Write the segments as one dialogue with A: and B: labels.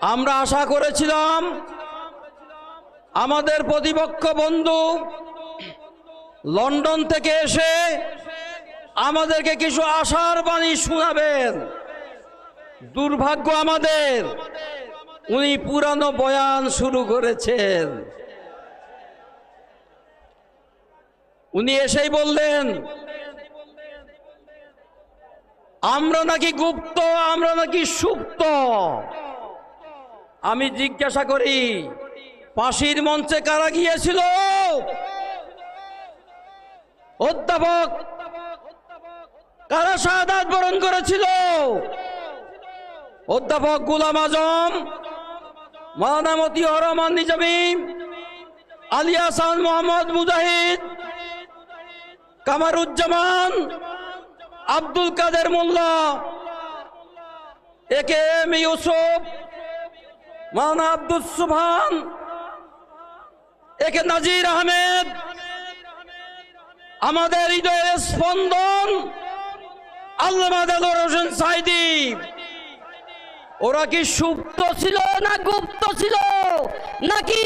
A: আমরা আশা করেছিলাম, আমাদের প্রতিপক্ষ বন্ধু লন্ডন থেকে এসে আমাদেরকে কিছু আশার বাণী শোনাবেন। দুর্ভাগ্য আমাদের, উনি পুরানো বয়ান শুরু করেছেন। উনি এসেই বললেন, আমরা নাকি গুপ্ত, আমরা নাকি সুপ্ত। আমি জিজ্ঞাসা করি পাশির মঞ্চে কারা গিয়েছিল? অধ্যাপক, কারা শাহাদাত বরণ করেছিল? অধ্যাপক Ghulam Azam Maulana Motiur Rahman Nizami Ali Hasan Mohammad Mujahid, Kamaruzzaman, Abdul Kader Molla, A K M Yusuf Maulana Abdul Subhan. একে নাজির আহমেদ। আমাদের হৃদয়ের স্পন্দন। আল্লামা দেলোয়ার হোসেন সাইদি। ওরা কি সুপ্ত ছিল না গুপ্ত ছিল?
B: নাকি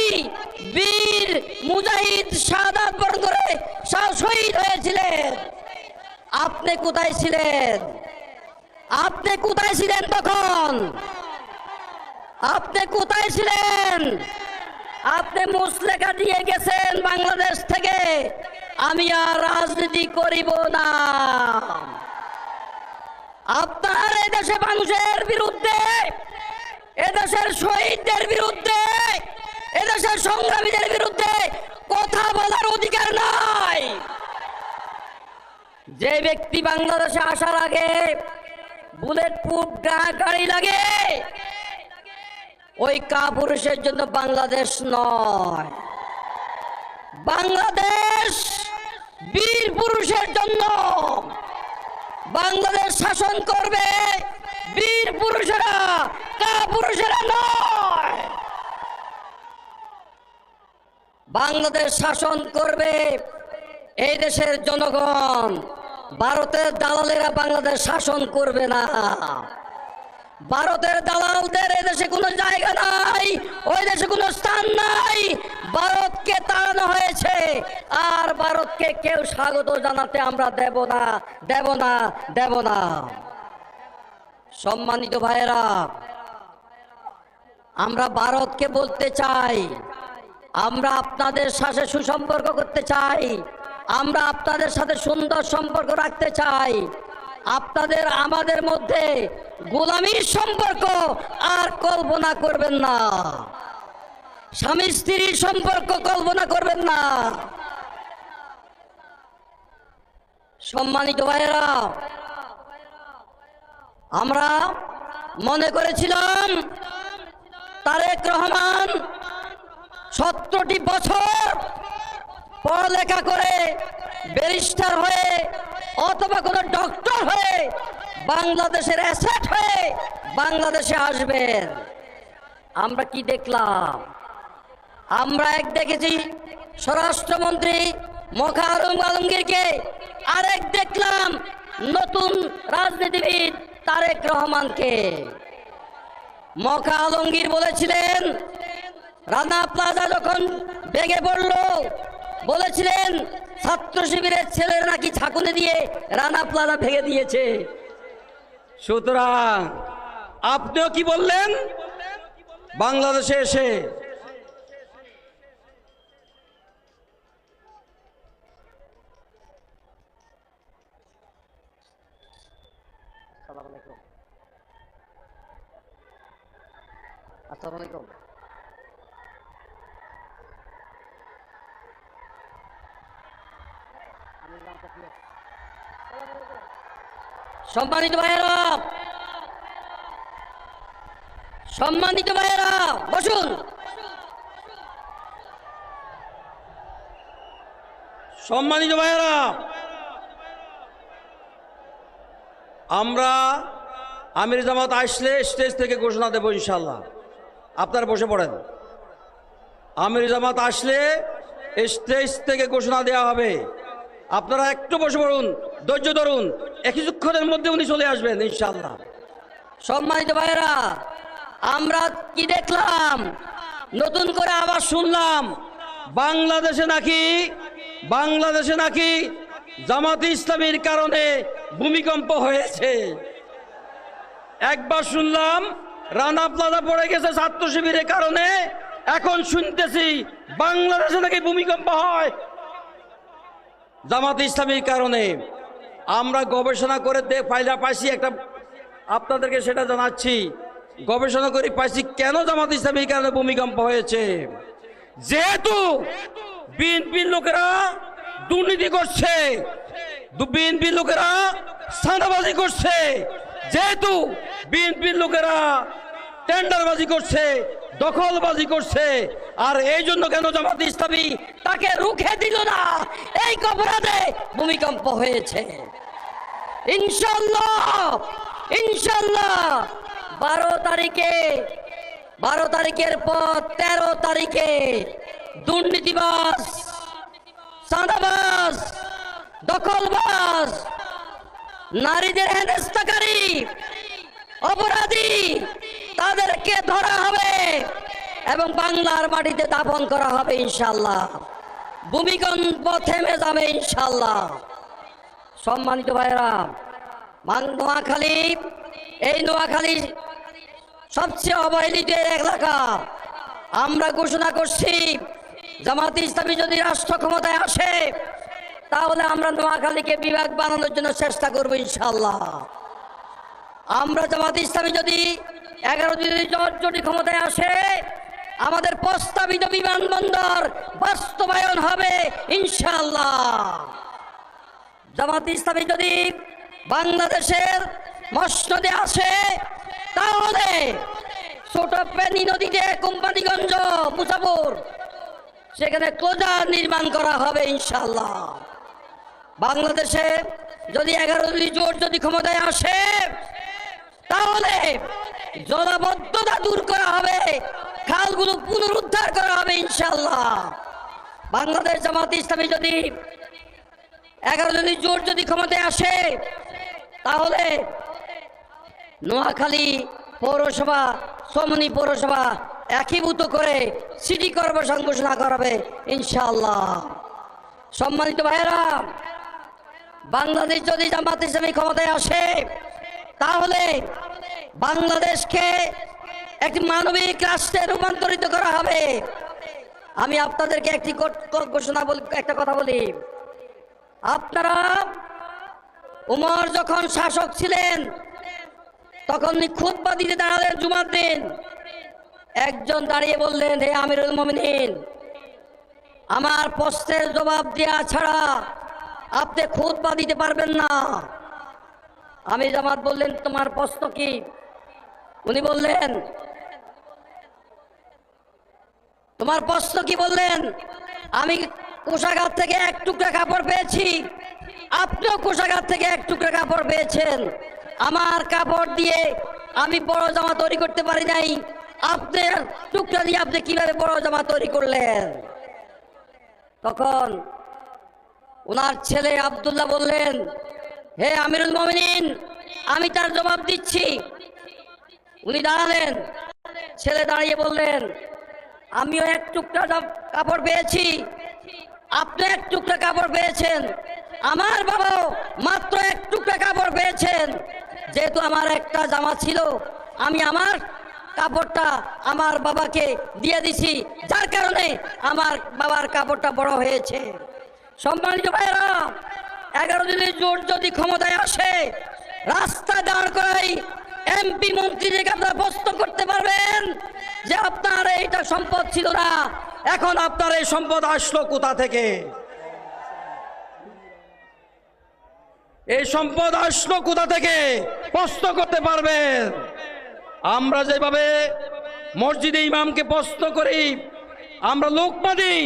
B: বীর মুজাহিদ শাহাদাত বরণ করে শহীদ হয়েছিলেন? আপনি কোথায় ছিলেন? আপনি কোথায় ছিলেন তখন? আপনি কোথায় ছিলেন? আপনি মুসলেখা দিয়ে গেছেন বাংলাদেশ থেকে। আমি আর রাজনীতি করিব না। আপনার এদেশে মানুষের বিরুদ্ধে এদেশের শহীদদের বিরুদ্ধে এদেশের সংগ্রামীদের বিরুদ্ধে কথা বলার অধিকার নাই। যে ব্যক্তি বাংলাদেশে আসার আগে বুলেট প্রুফ গাড়ি লাগে ওই কাপুরুষের জন্য বাংলাদেশ নয়। বাংলাদেশ বীর পুরুষের জন্য। বাংলাদেশ শাসন করবে বীর পুরুষেরা কা পুরুষেরা নয়। বাংলাদেশ শাসন করবে এই দেশের জনগণ। ভারতের দালালেরা বাংলাদেশ শাসন করবে না। ভারতের দালালদের এই দেশে কোনো জায়গা নাই, ওই দেশে কোনো স্থান নাই। ভারতকে তাড়ানো হয়েছে, আর ভারতকে কেউ স্বাগত জানাতে আমরা দেব না দেব না দেব না। সম্মানিত ভাইয়েরা, আমরা ভারতকে বলতে চাই, আমরা আপনাদের সাথে সুসম্পর্ক করতে চাই, আমরা আপনাদের সাথে সুন্দর সম্পর্ক রাখতে চাই। আপনাদের আমাদের মধ্যে গোলামির সম্পর্ক আর কল্পনা করবেন না। স্বামী স্ত্রীর সম্পর্ক কল্পনা করবেন না। সম্মানিত ভাইয়েরা, আমরা মনে করেছিলাম তারেক রহমান সতেরোটি বছর পড়ালেখা করে ব্যারিস্টার হয়ে অথবা কোনো ডক্টর হয়ে, বাংলাদেশের অ্যাসেট হয়ে বাংলাদেশে আসবেন। আমরা কি দেখলাম? আমরা এক দেখেছি স্বরাষ্ট্রমন্ত্রী মোখা আলম আলমগীরকে আরেক দেখলাম নতুন রাজনীতিবিদ তারেক রহমানকে। মখা আলমগীর বলেছিলেন, রানা প্লাজা যখন ভেঙে পড়ল, বলেছিলেন ছাত্র শিবিরের ছেলেরা নাকি ছাকুনে দিয়ে রানা প্লাজা ভেঙে দিয়েছে।
A: সুতরাং আপনিও কি বললেন? বাংলাদেশে এসে
B: আসসালামু আলাইকুম। সম্মানিত ভাইয়েরা সম্মানিত ভাইয়েরা, বসুন।
A: সম্মানিত ভাইয়েরা, আমরা আমির জামাত আসলে স্টেজ থেকে ঘোষণা দেবো ইনশাল্লাহ আপনারা বসে পড়েন। আমির জামাত আসলে স্টেজ থেকে ঘোষণা দেওয়া হবে। আপনারা একটু বসে পড়ুন, ধৈর্য ধরুন কিছুক্ষণের মধ্যে উনি চলে আসবেন ইনশাল্লাহ
B: সম্মানিত ভাইয়েরা, আমরা কি দেখলাম? নতুন করে আবার শুনলাম,
A: বাংলাদেশে নাকি বাংলাদেশে নাকি জামাত ইসলামীর কারণে ভূমিকম্প হয়েছে। একবার শুনলাম, রানা প্লাজা পড়ে গেছে ছাত্র শিবিরের কারণে, এখন শুনতেছি বাংলাদেশে নাকি ভূমিকম্প হয়। জামাত ইসলামীর কারণে আমরা গবেষণা করে ফাইলা পাইছি একটা, আপনাদেরকে সেটা জানাচ্ছি। গবেষণা করে পাইছি কেন জামাত ইসলামীর কারণে ভূমিকম্প হয়েছে। যেহেতু বিএনপির লোকেরা দুর্নীতি করছে বিএনপির লোকেরা স্থানাবাজি করছে, যেহেতু বিএনপির লোকেরা টেন্ডারবাজি করছে, দখলবাজি করছে, আর এই জন্য কেন জামাত ইসলামী
B: তাকে রুখে দিল না। এই অপরাধে ভূমিকম্প হয়েছে। ইনশাল্লাহ ইনশাল্লাহ বারো তারিখে, বারো তারিখের পর তেরো তারিখে দুর্নীতিবাস সাদাবাস দখলবাস নারীদের হেনস্থাকারী, অপরাধী, তাদেরকে ধরা হবে এবং বাংলার মাটিতে দাফন করা হবে ইনশাল্লাহ ভূমিকম্প থেমে যাবে ইনশাল্লাহ সম্মানিত ভাইরা মান নোয়াখালী, এই নোয়াখালী সবচেয়ে অবহেলিত এলাকা। আমরা ঘোষণা করছি, জামাত ইসলামী যদি রাষ্ট্র ক্ষমতায় আসে, তাহলে আমরা নোয়াখালীকে বিভাগ বানানোর জন্য চেষ্টা করব ইনশাল্লাহ আমরা জামাত ইসলামী যদি এগারো দিনের যদি ক্ষমতায় আসে আমাদের প্রস্তাবিত বিমানবন্দর বাস্তবায়ন হবে ইনশাল্লাহ জামাত ইসলামী যদি বাংলাদেশের মসনদে আসে, তাহলে ছোট পেনি নদীতে কোম্পানিগঞ্জ, মুসাফর, সেখানে ক্লোজার নির্মাণ করা হবে ইনশাল্লাহ বাংলাদেশে যদি এগারো জোট যদি ক্ষমতায় আসে, তাহলে জলাবদ্ধতা দূর করা হবে খালগুলো পুনরুদ্ধার করা হবে ইনশাল্লাহ বাংলাদেশ জামাত ইসলামী যদি এগারো জনের জোট যদি ক্ষমতায় আসে, তাহলে নোয়াখালী পৌরসভা, সমনি পৌরসভা একীভূত করে সিটি কর্পোরেশন ঘোষণা করাবে ইনশাল্লাহ সম্মানিত ভাইয়েরা, বাংলাদেশ যদি জামাত ইসলামী ক্ষমতায় আসে, তাহলে বাংলাদেশকে একটি মানবিক রাষ্ট্রে রূপান্তরিত করা হবে। আমি আপনাদেরকে একটি ঘোষণা বলি একটা কথা বলি। আপনারা উমর যখন শাসক ছিলেন, তখন খুদ্া দিতে দাঁড়ালেন জুমার দিন। একজন দাঁড়িয়ে বললেন, হে আমিরুল মমিনিন, আমার প্রশ্নের জবাব দেওয়া ছাড়া আপনি খুদ্া দিতে পারবেন না। আমি জামাত বললেন, তোমার প্রশ্ন কি? উনি বললেন তোমার প্রশ্ন কি বললেন? আমি কোষাগার থেকে এক টুকরা কাপড় পেয়েছি। আপনিও কোষাগার থেকে এক টুকরা কাপড় পেয়েছেন। আমার কাপড় দিয়ে আমি বড় জামা তৈরি করতে পারি নাই। আপনার টুকরা দিয়ে আপনি কীভাবে বড় জামা তৈরি করলেন? তখন ওনার ছেলে আব্দুল্লাহ বললেন, হে আমিরুল মমিনিন, আমি তার জবাব দিচ্ছি। উনি দাঁড়ালেন। ছেলে দাঁড়িয়ে বললেন আমিও এক টুকরা কাপড় পেয়েছি। আপনি এক টুকরা কাপড় পেয়েছেন। আমার বাবাও মাত্র এক টুকরা কাপড় পেয়েছেন। যেহেতু আমার একটা জামা ছিল, আমি আমার কাপড়টা আমার বাবাকে দিয়ে দিছি। যার কারণে আমার বাবার কাপড়টা বড় হয়েছে। সম্মানিত ভাইরা এগারো দিনের জোর যদি ক্ষমতায় আসে, রাস্তা দাঁড় করাই এমপি মন্ত্রীদেরকে আপনারা প্রশ্ন করতে পারবেন। যে আপনার এইটা সম্পদ ছিল না,
A: এখন আপনার এই সম্পদ আসলো কোথা থেকে? এই সম্পদ আসলো কোথা থেকে? প্রশ্ন করতে পারবেন। আমরা যেভাবে মসজিদে ইমামকে প্রশ্ন করি, আমরা লোকমা দিই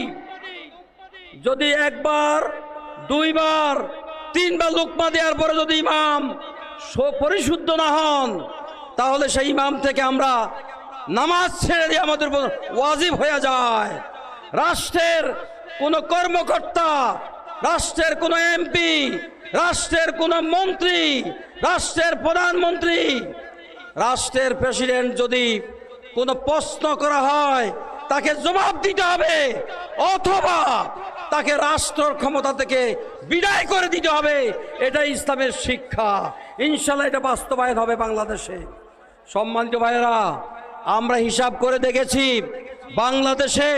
A: যদি একবার, দুইবার, তিনবার লোকমা দেওয়ার পরে যদি ইমাম পরিশুদ্ধ না হন, তাহলে সেই ইমাম থেকে আমরা নামাজ ছেড়ে দিয়ে আমাদের উপর ওয়াজিব হয়ে যায়। রাষ্ট্রের কোনো কর্মকর্তা, রাষ্ট্রের কোনো এমপি, রাষ্ট্রের কোনো মন্ত্রী, রাষ্ট্রের প্রধানমন্ত্রী, রাষ্ট্রের প্রেসিডেন্ট যদি কোনো প্রশ্ন করা হয়, তাকে জবাব দিতে হবে, অথবা তাকে রাষ্ট্র ক্ষমতা থেকে বিদায় করে দিতে হবে এটা ইসলামের শিক্ষা। ইনশাল্লাহ এটা বাস্তবায়ন হবে বাংলাদেশে। সম্মানিত ভাইয়েরা আমরা হিসাব করে দেখেছি বাংলাদেশে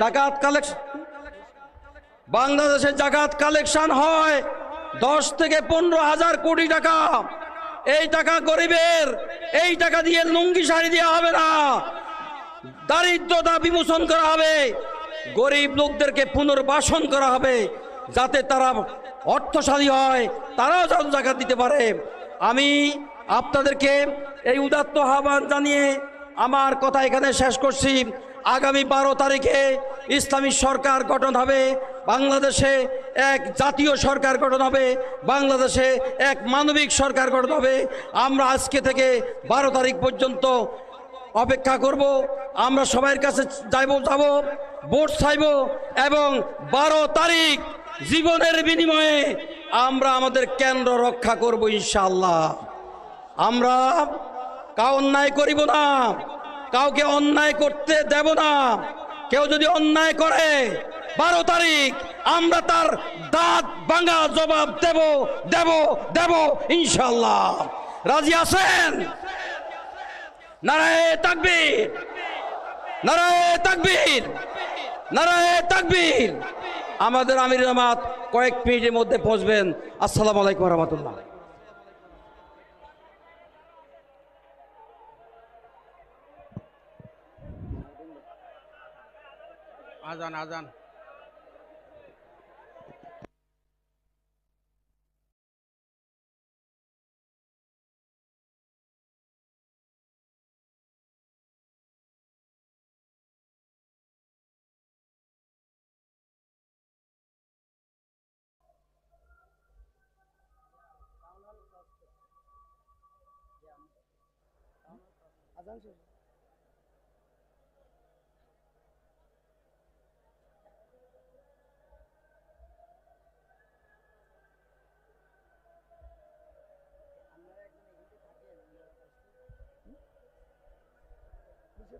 A: জাকাত কালেকশন বাংলাদেশে জাকাত কালেকশন হয় দশ থেকে পনেরো হাজার কোটি টাকা। এই টাকা গরিবের, এই টাকা দিয়ে লুঙ্গি শাড়ি দেওয়া হবে না। দারিদ্রতা বিমোচন করা হবে। গরিব লোকদেরকে পুনর্বাসন করা হবে যাতে তারা অর্থশালী হয়, তারাও যেন জাকাত দিতে পারে। আমি আপনাদেরকে এই উদাত্ত আহ্বান জানিয়ে আমার কথা এখানে শেষ করছি। আগামী বারো তারিখে ইসলামী সরকার গঠন হবে। বাংলাদেশে এক জাতীয় সরকার গঠন হবে। বাংলাদেশে এক মানবিক সরকার গঠন হবে। আমরা আজকে থেকে বারো তারিখ পর্যন্ত অপেক্ষা করব। আমরা সবার কাছে যাইব, যাব, ভোট চাইব এবং বারো তারিখ জীবনের বিনিময়ে আমরা আমাদের কেন্দ্র রক্ষা করব ইনশাল্লাহ আমরা কাউ অন্যায় করিব না। কাউকে অন্যায় করতে দেব না। কেউ যদি অন্যায় করে, বারো তারিখ আমরা তার দাঁত ভাঙা জবাব দেব দেব দেব ইনশাল্লাহ রাজি আছেন? নারায় তাকবীর। নারায় তাকবীর। নারায় তাকবীর। আমাদের আমির জামাত কয়েক মিনিটের মধ্যে পৌঁছবেন। আসসালামু আলাইকুম রহমতুল্লাহ।
C: আজান আজান।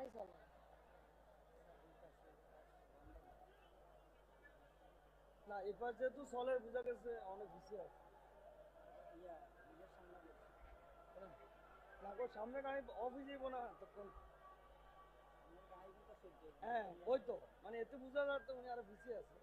D: গাড়ি চলে না এবার যেহেতু চলে বোঝা গেছে অনেক বেশি আছে। না গো সামনে গাড়ি অফ যাব না তখন। হ্যাঁ ওই তো মানে এতে বুঝা যাচ্ছে উনি আরও বেশি আছে।